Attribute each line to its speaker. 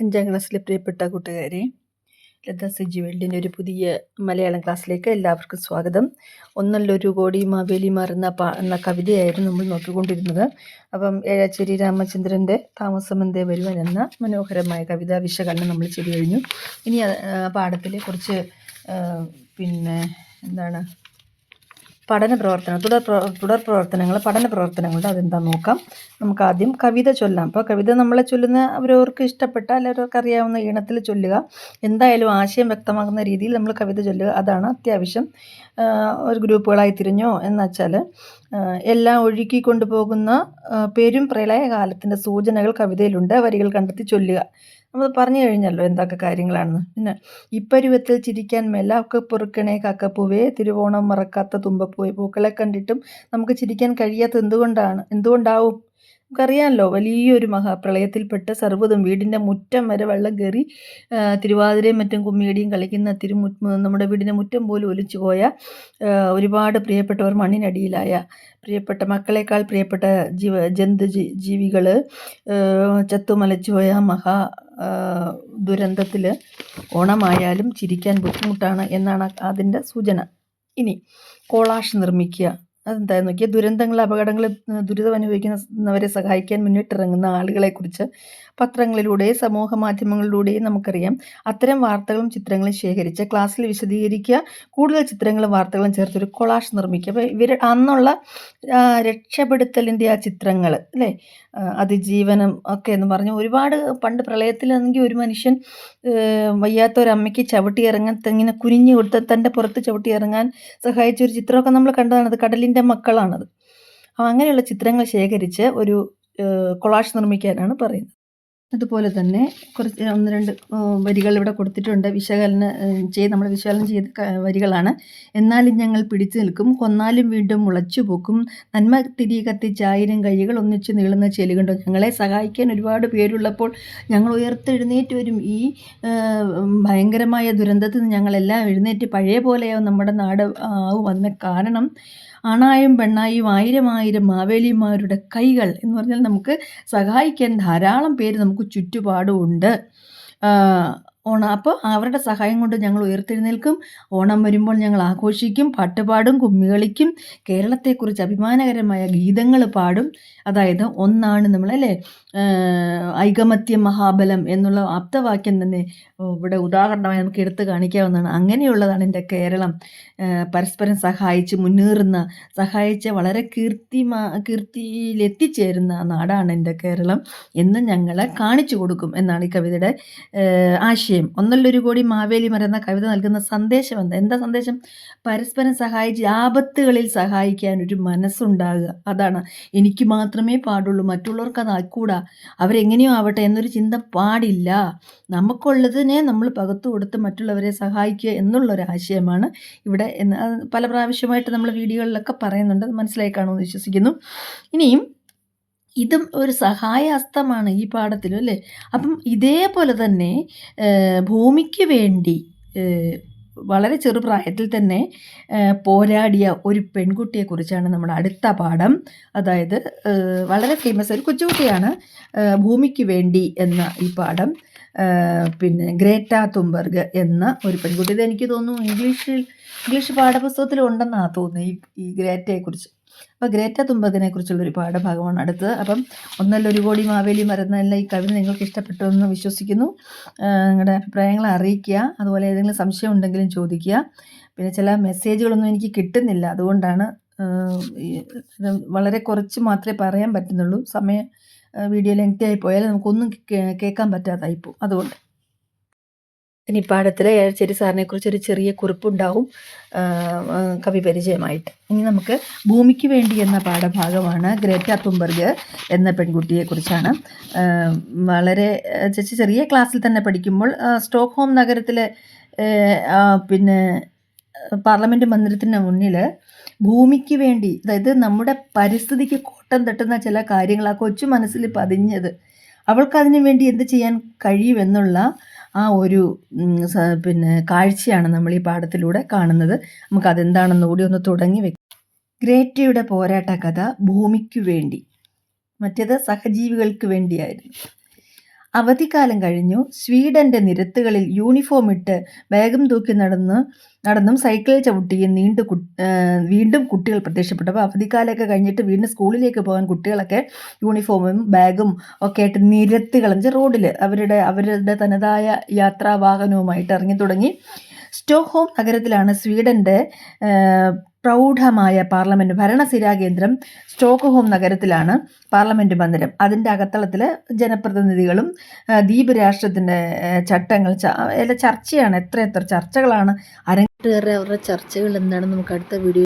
Speaker 1: അഞ്ചാം ക്ലാസ്സിലെ പ്രിയപ്പെട്ട കൂട്ടുകാരെ ലത സിജി വേൾഡിന്റെ ഒരു പുതിയ മലയാളം ക്ലാസ്സിലേക്ക് എല്ലാവർക്കും സ്വാഗതം. ഒന്നല്ലൊരു കോടി മാവേലിമാർ എന്ന പാ എന്ന കവിതയായിരുന്നു നമ്മൾ നോക്കിക്കൊണ്ടിരുന്നത്. അപ്പം ഏഴാച്ചേരി രാമചന്ദ്രന്റെ താമസമെന്തേ വരുവൻ എന്ന മനോഹരമായ കവിതാ വിശകലനം നമ്മൾ ചെയ്തു കഴിഞ്ഞു. ഇനി പാഠത്തിലെ കുറച്ച് പിന്നെ എന്താണ് പഠന പ്രവർത്തനം തുടർ തുടർ പ്രവർത്തനങ്ങൾ പഠന പ്രവർത്തനങ്ങളുടെ അതെന്താ നോക്കാം. നമുക്ക് ആദ്യം കവിത ചൊല്ലാം. അപ്പോൾ കവിത നമ്മളെ ചൊല്ലുന്ന അവരവർക്ക് ഇഷ്ടപ്പെട്ട അല്ലെങ്കിൽ അറിയാവുന്ന ഈണത്തിൽ ചൊല്ലുക. എന്തായാലും ആശയം വ്യക്തമാകുന്ന രീതിയിൽ നമ്മൾ കവിത ചൊല്ലുക. അതാണ് അത്യാവശ്യം ഒരു ഗ്രൂപ്പുകളായി തിരിഞ്ഞോ എന്ന് വെച്ചാൽ എല്ലാം ഒഴുക്കി കൊണ്ടുപോകുന്ന പേരും പെരും പ്രളയകാലത്തിന്റെ സൂചനകൾ കവിതയിലുണ്ട്. വരികൾ കണ്ടെത്തി ചൊല്ലുക. നമ്മൾ പറഞ്ഞു കഴിഞ്ഞല്ലോ എന്തൊക്കെ കാര്യങ്ങളാണെന്ന്. പിന്നെ ഇപ്പരുവത്തിൽ ചിരിക്കാൻ മേല ഒക്കെ പൊറുക്കണേ കക്കപ്പൂവേ തിരുവോണം മറക്കാത്ത തുമ്പപ്പൂവേ പൂക്കളെ കണ്ടിട്ടും നമുക്ക് ചിരിക്കാൻ കഴിയാത്ത എന്തുകൊണ്ടാണ്? എന്തുകൊണ്ടാവും? നമുക്കറിയാമല്ലോ വലിയൊരു മഹാപ്രളയത്തിൽപ്പെട്ട് സർവതും വീടിന്റെ മുറ്റം വരെ വെള്ളം കയറി തിരുവാതിരയും മറ്റും കുമ്മിയടിയും കളിക്കുന്ന തിരുമു നമ്മുടെ വീടിന്റെ മുറ്റം പോലും ഒലിച്ചു പോയ ഒരുപാട് പ്രിയപ്പെട്ടവർ മണ്ണിനടിയിലായ പ്രിയപ്പെട്ട മക്കളെക്കാൾ പ്രിയപ്പെട്ട ജീവ ജന്തു ജീവികൾ ചത്തുമലച്ചു പോയ മഹാ ദുരന്തത്തിൽ ഓണമായാലും ചിരിക്കാൻ ബുദ്ധിമുട്ടാണ് എന്നാണ് അതിന്റെ സൂചന. ഇനി കോളാഷ് നിർമ്മിക്കുക. അതെന്താന്ന് നോക്കിയ ദുരന്തങ്ങൾ അപകടങ്ങൾ ദുരിതം അനുഭവിക്കുന്നവരെ സഹായിക്കാൻ മുന്നിട്ടിറങ്ങുന്ന ആളുകളെക്കുറിച്ച് പത്രങ്ങളിലൂടെ സമൂഹ മാധ്യമങ്ങളിലൂടെയും നമുക്കറിയാം. അത്തരം വാർത്തകളും ചിത്രങ്ങളും ശേഖരിച്ച് ക്ലാസ്സിൽ വിശദീകരിക്കുക. കൂടുതൽ ചിത്രങ്ങളും വാർത്തകളും ചേർത്തൊരു കൊളാഷ് നിർമ്മിക്കുക. അപ്പോൾ ഇവർ അന്നുള്ള രക്ഷപ്പെടുത്തലിന്റെ ആ ചിത്രങ്ങൾ അല്ലേ? അതിജീവനം ഒക്കെ എന്ന് പറഞ്ഞ് ഒരുപാട് പണ്ട് പ്രളയത്തിലാണെങ്കിൽ ഒരു മനുഷ്യൻ വയ്യാത്ത ഒരു അമ്മയ്ക്ക് ചവിട്ടി ഇറങ്ങാൻ ഇങ്ങനെ കുനിഞ്ഞു കൊടുത്ത് തന്റെ പുറത്ത് ചവിട്ടി ഇറങ്ങാൻ സഹായിച്ച ഒരു ചിത്രമൊക്കെ നമ്മൾ കണ്ടതാണ്. അത് കണ്ടതാണത് കടലിന്റെ മക്കളാണത്. അങ്ങനെയുള്ള ചിത്രങ്ങൾ ശേഖരിച്ച് ഒരു കൊളാഷ് നിർമ്മിക്കാനാണ് പറയുന്നത്. അതുപോലെ തന്നെ കുറച്ച് ഒന്ന് രണ്ട് വരികൾ ഇവിടെ കൊടുത്തിട്ടുണ്ട്. വിശകലനം ചെയ്ത് നമ്മൾ വിശകലനം ചെയ്ത വരികളാണ്. എന്നാലും ഞങ്ങൾ പിടിച്ചു നിൽക്കും. കൊന്നാലും വീണ്ടും മുളച്ചു പോക്കും. നന്മ തിരി കത്തിച്ച് ആയിരം കൈകൾ ഒന്നിച്ച് നീളുന്ന ചെലുകണ്ടോ ഞങ്ങളെ സഹായിക്കാൻ ഒരുപാട് പേരുള്ളപ്പോൾ ഞങ്ങൾ ഉയർത്തെഴുന്നേറ്റ് വരും. ഈ ഭയങ്കരമായ ദുരന്തത്തിൽ നിന്ന് ഞങ്ങളെല്ലാം എഴുന്നേറ്റ് പഴയ പോലെയാവും നമ്മുടെ നാട് ആവും. അതിന് കാരണം ആണായും പെണ്ണായും ആയിരം ആയിരം മാവേലിമാരുടെ കൈകൾ എന്ന് പറഞ്ഞാൽ നമുക്ക് സഹായിക്കാൻ ധാരാളം പേര് നമുക്ക് ചുറ്റുപാടുമുണ്ട്. ഓണം അപ്പോൾ അവരുടെ സഹായം കൊണ്ട് ഞങ്ങൾ ഉയർത്തെഴുന്നേൽക്കും ഓണം വരുമ്പോൾ ഞങ്ങൾ ആഘോഷിക്കും പാട്ടുപാടും കുമ്മികളിക്കും കേരളത്തെക്കുറിച്ച് അഭിമാനകരമായ ഗീതങ്ങൾ പാടും. അതായത് ഒന്നാണ് നമ്മളല്ലേ ഐകമത്യ മഹാബലം എന്നുള്ള ആപ്തവാക്യം തന്നെ ഇവിടെ ഉദാഹരണമായി നമുക്ക് എടുത്തു കാണിക്കാവുന്നതാണ്. അങ്ങനെയുള്ളതാണ് എന്റെ കേരളം. പരസ്പരം സഹായിച്ച് മുന്നേറുന്ന സഹായിച്ച് വളരെ കീർത്തിമാ കീർത്തിയിലെത്തിച്ചേരുന്ന നാടാണ് എന്റെ കേരളം എന്ന് ഞങ്ങളെ കാണിച്ചു കൊടുക്കും എന്നാണ് ഈ കവിതയുടെ ആശയം. ഒന്നല്ലൊരു കോടി മാവേലി മരം കവിത നൽകുന്ന സന്ദേശം എന്താ? എന്താ സന്ദേശം? പരസ്പരം സഹായിച്ച് ആപത്തുകളിൽ സഹായിക്കാൻ ഒരു മനസ്സുണ്ടാകുക. അതാണ്. എനിക്ക് മാത്രമേ പാടുള്ളൂ. മറ്റുള്ളവർക്ക് അത് ആയിക്കൂടാ. അവരെങ്ങനെയോ ആവട്ടെ എന്നൊരു ചിന്ത പാടില്ല. നമുക്കുള്ളതിനെ നമ്മൾ പകർത്തു കൊടുത്ത് മറ്റുള്ളവരെ സഹായിക്കുക എന്നുള്ളൊരു ആശയമാണ് ഇവിടെ എന്ന് പല പ്രാവശ്യമായിട്ട് നമ്മൾ വീഡിയോകളിലൊക്കെ പറയുന്നുണ്ട്. മനസ്സിലായി കാണുമെന്ന് വിശ്വസിക്കുന്നു. ഇനിയും ഇതും ഒരു സഹായഹസ്തമാണ് ഈ പാഠത്തിലും അല്ലേ? അപ്പം ഇതേപോലെ തന്നെ ഭൂമിക്ക് വേണ്ടി വളരെ ചെറുപ്രായത്തിൽ തന്നെ പോരാടിയ ഒരു പെൺകുട്ടിയെക്കുറിച്ചാണ് നമ്മുടെ അടുത്ത പാഠം. അതായത് വളരെ ഫേമസ് ഒരു കൊച്ചുകുട്ടിയാണ് ഭൂമിക്ക് വേണ്ടി എന്ന ഈ പാഠം. പിന്നെ ഗ്രേറ്റ തുംബർഗ് എന്ന ഒരു പെൺകുട്ടി. ഇത് എനിക്ക് തോന്നുന്നു ഇംഗ്ലീഷിൽ ഇംഗ്ലീഷ് പാഠപുസ്തകത്തിൽ ഉണ്ടെന്നാണ് തോന്നുന്നത് ഈ ഈ ഗ്രേറ്റയെക്കുറിച്ച്. അപ്പോൾ ഗ്രേറ്റ തുമ്പതിനെ കുറിച്ചുള്ള ഒരു പാഠഭാഗമാണ് അടുത്തത്. അപ്പം ഒന്നല്ല ഒരു കോടി മാവേലി മരുന്നല്ല ഈ കവിത നിങ്ങൾക്ക് ഇഷ്ടപ്പെട്ടു എന്ന് വിശ്വസിക്കുന്നു. നിങ്ങളുടെ അഭിപ്രായങ്ങൾ അറിയിക്കുക. അതുപോലെ ഏതെങ്കിലും സംശയം ഉണ്ടെങ്കിലും ചോദിക്കുക. പിന്നെ ചില മെസ്സേജുകളൊന്നും എനിക്ക് കിട്ടുന്നില്ല. അതുകൊണ്ടാണ് വളരെ കുറച്ച് മാത്രമേ പറയാൻ പറ്റുന്നുള്ളൂ. സമയം വീഡിയോ ലെങ്തി ആയി പോയാൽ നമുക്കൊന്നും കേൾക്കാൻ പറ്റാതായി പോകും. അതുകൊണ്ട്. ഇനി പാഠത്തിൽ ഏഴച്ചേരി സാറിനെ കുറിച്ചൊരു ചെറിയ കുറിപ്പുണ്ടാവും. കവി പരിചയമായിട്ട്. ഇനി നമുക്ക് ഭൂമിക്ക് വേണ്ടി എന്ന പാഠഭാഗമാണ് ഗ്രേറ്റ തുംബർഗ് എന്ന പെൺകുട്ടിയെ കുറിച്ചാണ്. വളരെ ചെറിയ ക്ലാസ്സിൽ തന്നെ പഠിക്കുമ്പോൾ സ്റ്റോക്ക് സ്റ്റോക്ക്ഹോം നഗരത്തിലെ പിന്നെ പാർലമെന്റ് മന്ദിരത്തിന് മുന്നിൽ ഭൂമിക്ക് വേണ്ടി അതായത് നമ്മുടെ പരിസ്ഥിതിക്ക് കോട്ടം തട്ടുന്ന ചില കാര്യങ്ങൾ ആ കൊച്ചു മനസ്സിൽ പതിഞ്ഞത്. അവൾക്ക് വേണ്ടി എന്ത് ചെയ്യാൻ കഴിയുമെന്നുള്ള ആ ഒരു പിന്നെ കാഴ്ചയാണ് നമ്മൾ ഈ പാഠത്തിലൂടെ കാണുന്നത്. നമുക്ക് അതെന്താണെന്ന് കൂടി ഒന്ന് തുടങ്ങി വെക്കാം. ഗ്രേറ്റയുടെ പോരാട്ട കഥ ഭൂമിക്ക് വേണ്ടി മറ്റേത് സഹജീവികൾക്ക് വേണ്ടിയായിരുന്നു. അവധിക്കാലം കഴിഞ്ഞു. സ്വീഡന്റെ നിരത്തുകളിൽ യൂണിഫോം ഇട്ട് വേഗം തൂക്കി നടന്ന് നടന്നും സൈക്കിളിൽ ചവിട്ടിയും നീണ്ടു വീണ്ടും കുട്ടികൾ പ്രത്യക്ഷപ്പെട്ടു. പ്രത്യക്ഷപ്പെട്ടപ്പോൾ അവധിക്കാലമൊക്കെ കഴിഞ്ഞിട്ട് വീണ്ടും സ്കൂളിലേക്ക് പോകാൻ കുട്ടികളൊക്കെ യൂണിഫോമും ബാഗും ഒക്കെ ആയിട്ട് നിരത്തുകൾ എന്നുവെച്ചാൽ റോഡിൽ അവരുടെ അവരുടെ തനതായ യാത്രാവാഹനവുമായിട്ട് ഇറങ്ങി തുടങ്ങി. സ്റ്റോക്ക്ഹോം നഗരത്തിലാണ് സ്വീഡന്റെ പ്രൗഢമായ പാർലമെന്റ് ഭരണസിരാ കേന്ദ്രം സ്റ്റോക്ക്ഹോം നഗരത്തിലാണ് പാർലമെന്റ് മന്ദിരം. അതിന്റെ അകത്തളത്തിൽ ജനപ്രതിനിധികളും ദ്വീപ് രാഷ്ട്രത്തിന്റെ ചട്ടങ്ങൾ ചർച്ചയാണ്. എത്ര എത്ര ചർച്ചകളാണ് അരങ്ങേറുക അവരുടെ ചർച്ചകൾ എന്താണെന്ന് നമുക്ക് അടുത്ത വീഡിയോ